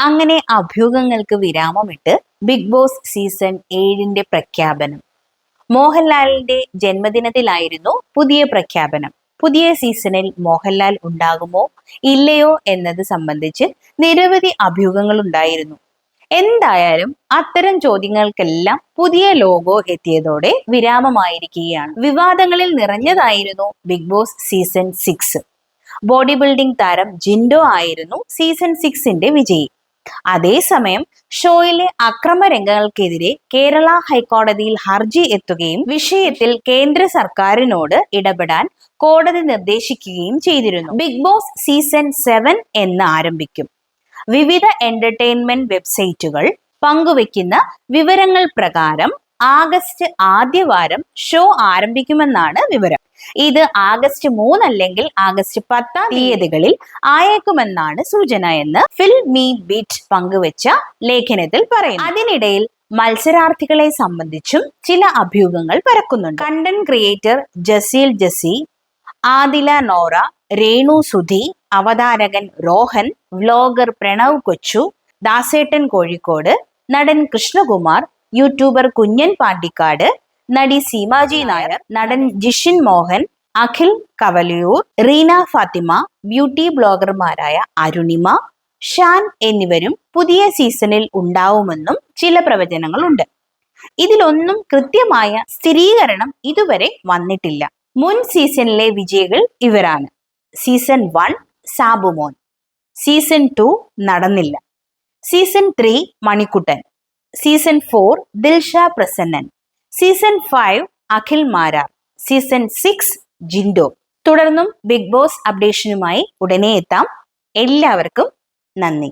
അങ്ങനെ അഭ്യൂഹങ്ങൾക്ക് വിരാമമിട്ട് ബിഗ് ബോസ് സീസൺ ഏഴിന്റെ പ്രഖ്യാപനം. മോഹൻലാലിന്റെ ജന്മദിനത്തിലായിരുന്നു പുതിയ പ്രഖ്യാപനം. പുതിയ സീസണിൽ മോഹൻലാൽ ഉണ്ടാകുമോ ഇല്ലയോ എന്നത് സംബന്ധിച്ച് നിരവധി അഭ്യൂഹങ്ങൾ ഉണ്ടായിരുന്നു എന്തായാലും അത്തരം ചോദ്യങ്ങൾക്കെല്ലാം പുതിയ ലോഗോ എത്തിയതോടെ വിരാമമായിരിക്കുകയാണ്. വിവാദങ്ങളിൽ നിറഞ്ഞതായിരുന്നു Bigg Boss season six. Bodybuilding താരം ജിൻഡോ ആയിരുന്നു സീസൺ സിക്സിന്റെ വിജയി. അതേസമയം ഷോയിലെ അക്രമ രംഗങ്ങൾക്കെതിരെ കേരള ഹൈക്കോടതിയിൽ ഹർജി എത്തുകയും വിഷയത്തിൽ കേന്ദ്ര സർക്കാരിനോട് ഇടപെടാൻ കോടതി നിർദ്ദേശിക്കുകയും ചെയ്തിരുന്നു. ബിഗ് ബോസ് സീസൺ സെവൻ എന്ന് ആരംഭിക്കും. വിവിധ എന്റർടൈൻമെന്റ് വെബ്സൈറ്റുകൾ പങ്കുവെക്കുന്ന വിവരങ്ങൾ പ്രകാരം ആഗസ്റ്റ് ആദ്യവാരം ഷോ ആരംഭിക്കുമെന്നാണ് വിവരം. ഇത് ആഗസ്റ്റ് മൂന്ന് അല്ലെങ്കിൽ ആഗസ്റ്റ് പത്താം തീയതികളിൽ ആയേക്കുമെന്നാണ് സൂചന എന്ന് ഫിൽ മീ ബീറ്റ് പങ്കുവച്ച ലേഖനത്തിൽ പറയുന്നു. അതിനിടയിൽ മത്സരാർത്ഥികളെ സംബന്ധിച്ചും ചില അഭ്യൂഹങ്ങൾ പരക്കുന്നുണ്ട്. കണ്ടന്റ് ക്രിയേറ്റർ ജസീൽ ജസി ആദില നോറ രേണു സുധി അവതാരകൻ രോഹൻ വ്ലോഗർ പ്രണവ് കൊച്ചു ദാസേട്ടൻ കോഴിക്കോട് നടൻ കൃഷ്ണകുമാർ യൂട്യൂബർ കുഞ്ഞൻ പാണ്ടിക്കാട് നടി സീമാജി നായർ നടൻ ജിഷിൻ മോഹൻ അഖിൽ കവലിയൂർ റീന ഫാത്തിമ ബ്യൂട്ടി ബ്ലോഗർമാരായ അരുണിമ ഷാൻ എന്നിവരും പുതിയ സീസണിൽ ഉണ്ടാവുമെന്നും ചില പ്രവചനങ്ങളുണ്ട്. ഇതിലൊന്നും കൃത്യമായ സ്ഥിരീകരണം ഇതുവരെ വന്നിട്ടില്ല. മുൻ സീസണിലെ വിജയികൾ ഇവരാണ്. Season one Sabumon. Season two നടന്നില്ല. Season three Manikuttan. Season four Dilsha Prasannan season five Akhil Marar season six Jinto തുടർന്നും ബിഗ് ബോസ് അപ്ഡേഷനുമായി ഉടനെ എത്താം. എല്ലാവർക്കും നന്ദി.